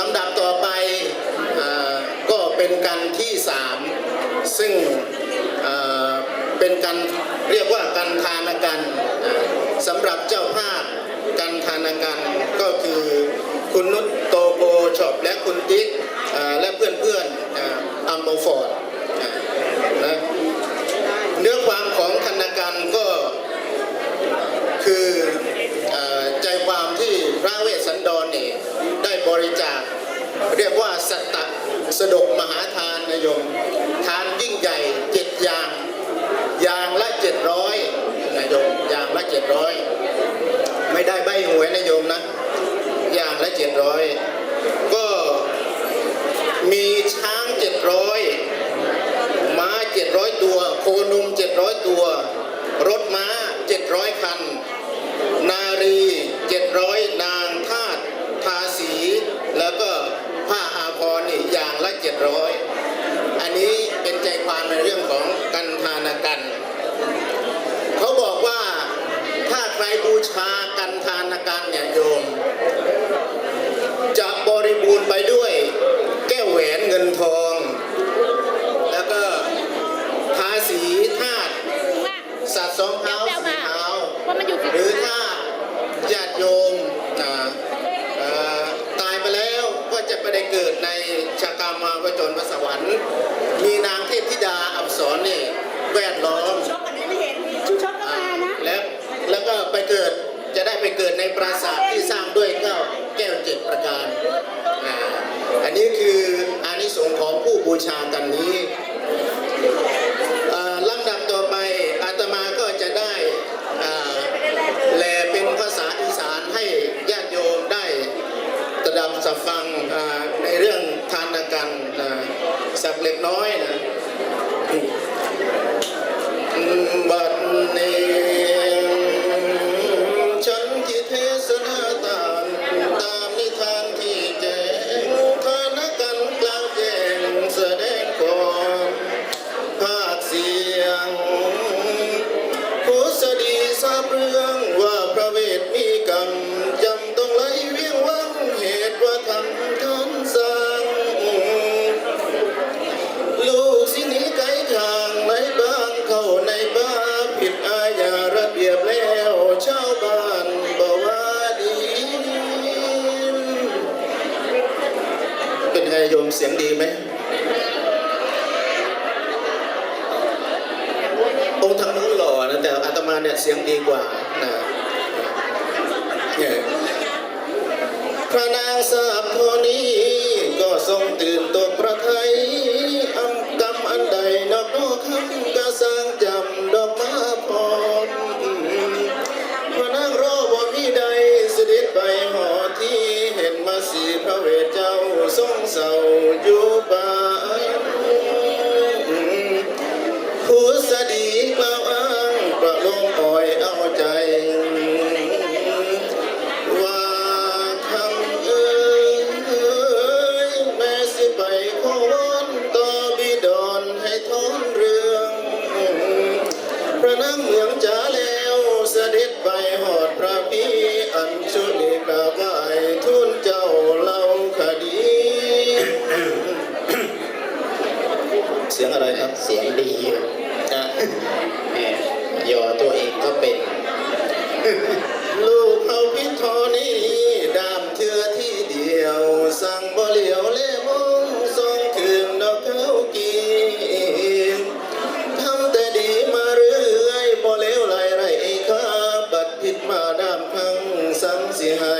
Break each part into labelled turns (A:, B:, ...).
A: ลำดับต่อไปก็เป็นกันที่สามซึ่งเป็นการเรียกว่ากันทานกันสำหรับเจ้าภาพกันทานกันก็คือคุณนุชโตโกชอบและคุณติ๊กและเพื่อนๆอัมโบฟอร์ด ละเจ็ดร้อยอันนี้เป็นใจความในเรื่องของกันทานกันเขาบอกว่าถ้าใครบูชากันทานกันเนี่ยโย ปราสาทที่สร้างด้ว
B: ยเก้า
A: แก้วเจ็ดประการ อันนี้คืออานิสงส์ของผู้บูชากันนี้ลำดับต่อไปอาตมาก็จะได้แลเป็นภาษาอีสานให้ญาติโยมได้ตระดับสับฟังในเรื่องทานกันสักเล็กน้อยนะบา สียงดีไหมองค์ทางนู้นหล่อนะแต่อาตมาเนี่ยเสียงดีกว่า high.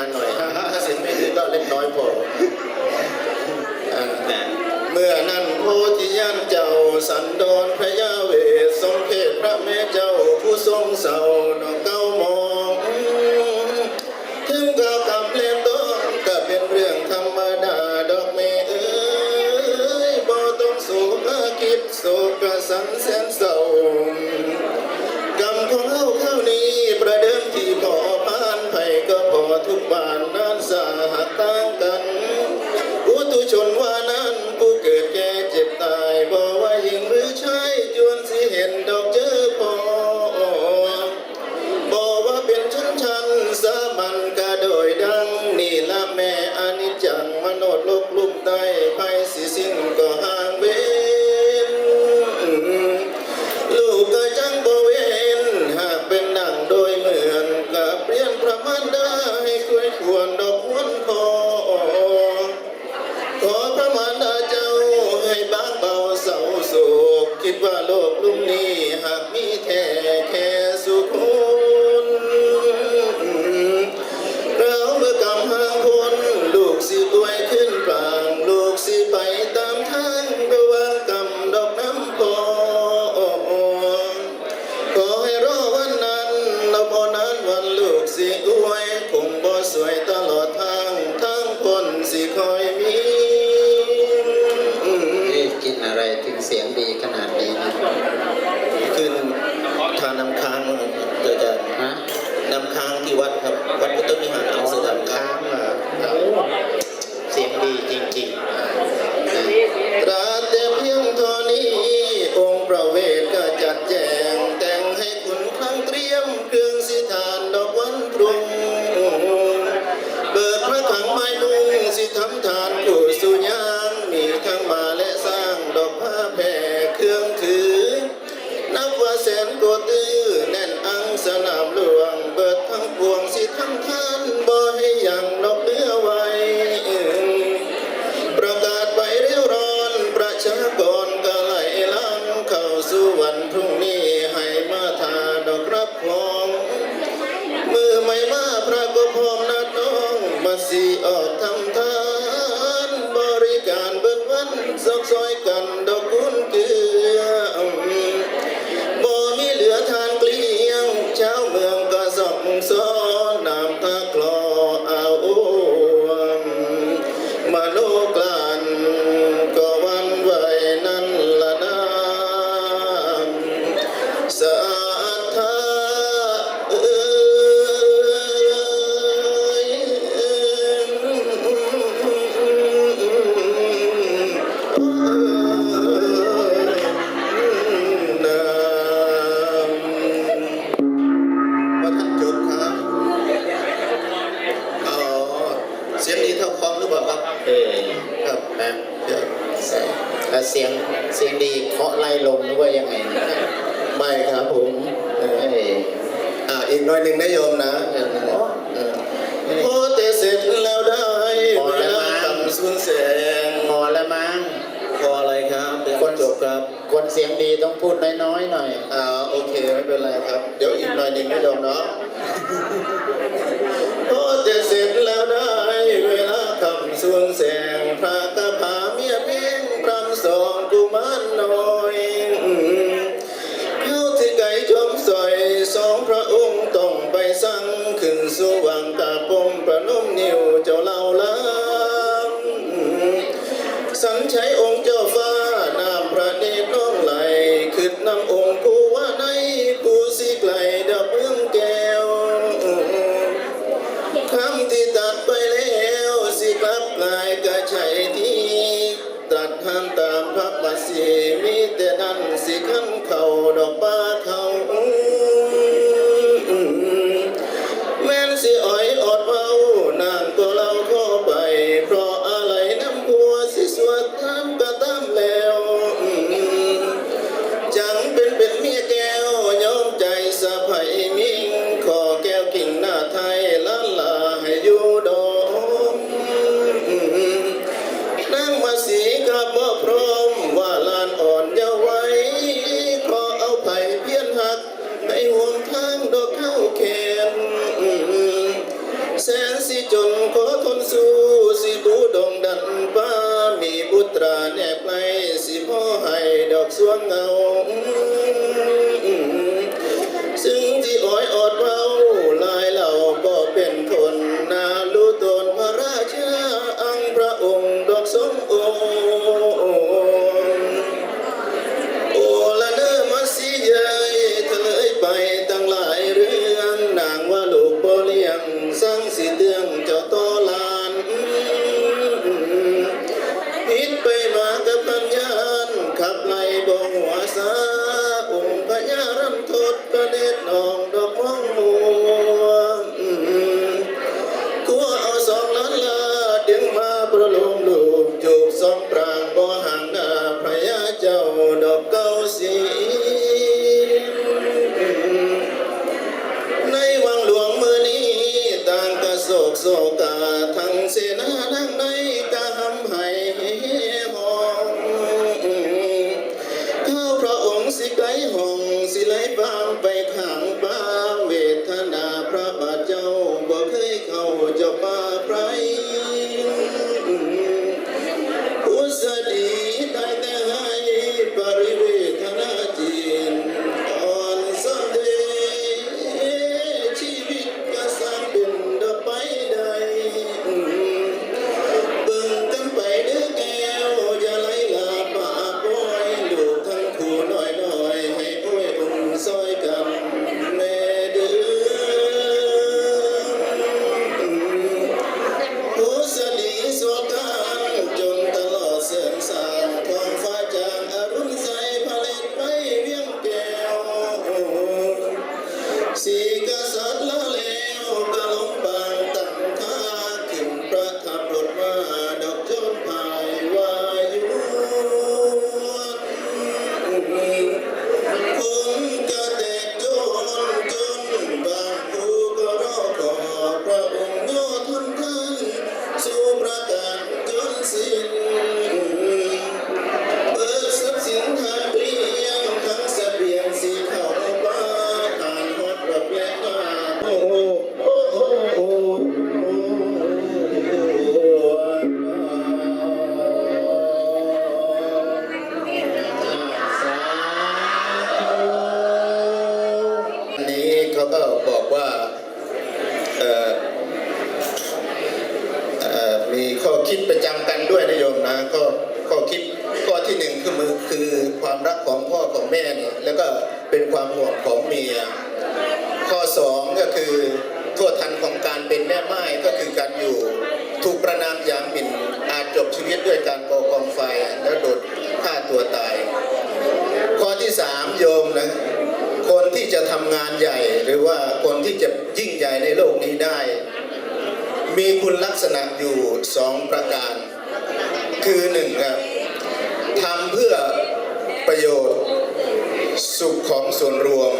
A: านหน่อย ถ้าเสร็ไม่ดีก็เล่นน้อยพอเมื่อนั้นโพธิญาณเจ้าสันดอนพระยาเวทรงเทศพระแม่เจ้าผู้ทรงเศร้าดอกเก้ามองถึงก็กำเล่นดอกก็เป็นเรื่องธรรมดาดอกเมเอ้ยบ่ต้องสูงก็คิดโศกก็สังเสริญ tiba-tiba lo นตัตื้
C: อ
A: แน่นอังสนา ไม่ลงหรือว่ายังไง ไม่ครับผมเอออ่าอีกหน่อยหนึ่งนะโยมนะโอ้แต่เสร็จแล้วได้
C: พอแล้วมั้ง
A: สุนเสง
C: พอแล้วมั้ง
A: พออะไรครับคนจบครับ
C: คนเสียงดีต้องพูดน้อยน้อยหน่อย
A: อ่าโอเคไม่เป็นไรครับ เดี๋ยวอีกหน่อยหนึ่งนะโยมเนาะโอ้แต่เสร็จแล้วได้เวลาคำสุนเสง son แม่เนี่ยแล้วก็เป็นความห่วงของเมีย ข้อ 2 ก็คือทั่วทันของการเป็นแม่ไม้ก็คือการอยู่ถูกประนามยามหมิ่นอาจจบชีวิตด้วยการก่อกองไฟและโดดฆ่าตัวตาย ข้อที่สามโยมนะคนที่จะทำงานใหญ่หรือว่าคนที่จะยิ่งใหญ่ในโลกนี้ได้ มีคุณลักษณะอยู่สองประการ คือหนึ่งครับทำเพื่อประโยชน์ สุขของส่วนรวม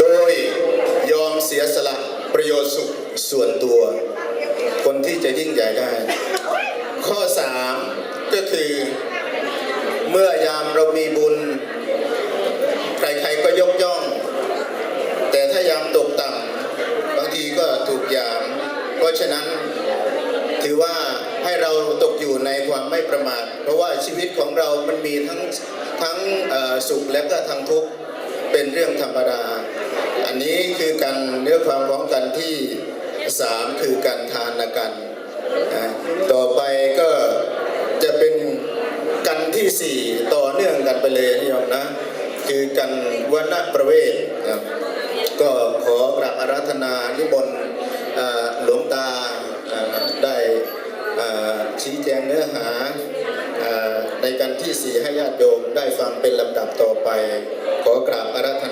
A: โดยยอมเสียสละประโยชน์สุขส่วนตัว คนที่จะยิ่งใหญ่ได้ ข้อ 3 ก็คือ เมื่อยามเรามีบุญ ใครๆก็ยกย่อง แต่ถ้ายามตกต่ำบางทีก็ถูกยาม เพราะฉะนั้นถือว่าให้เราตกอยู่ในความไม่ประมาท เพราะว่าชีวิตของเรามันมีทั้ง สุขและก็ทั้งทุกข์เป็นเรื่องธรรมดา อันนี้คือการเนื้อความของกันที่สามคือการทานกันนะต่อไปก็จะเป็นกันที่สี่ต่อเนื่องกันไปเลยนิยมนะ คือกันวนประเวทนะก็ขอกราบอาราธนานิมนหลวงตาได้ชี้แจงเนื้อหา ในการที่สี่ให้ญาติโยมได้ฟังเป็นลำดับต่อไป ขอกราบอาราธนา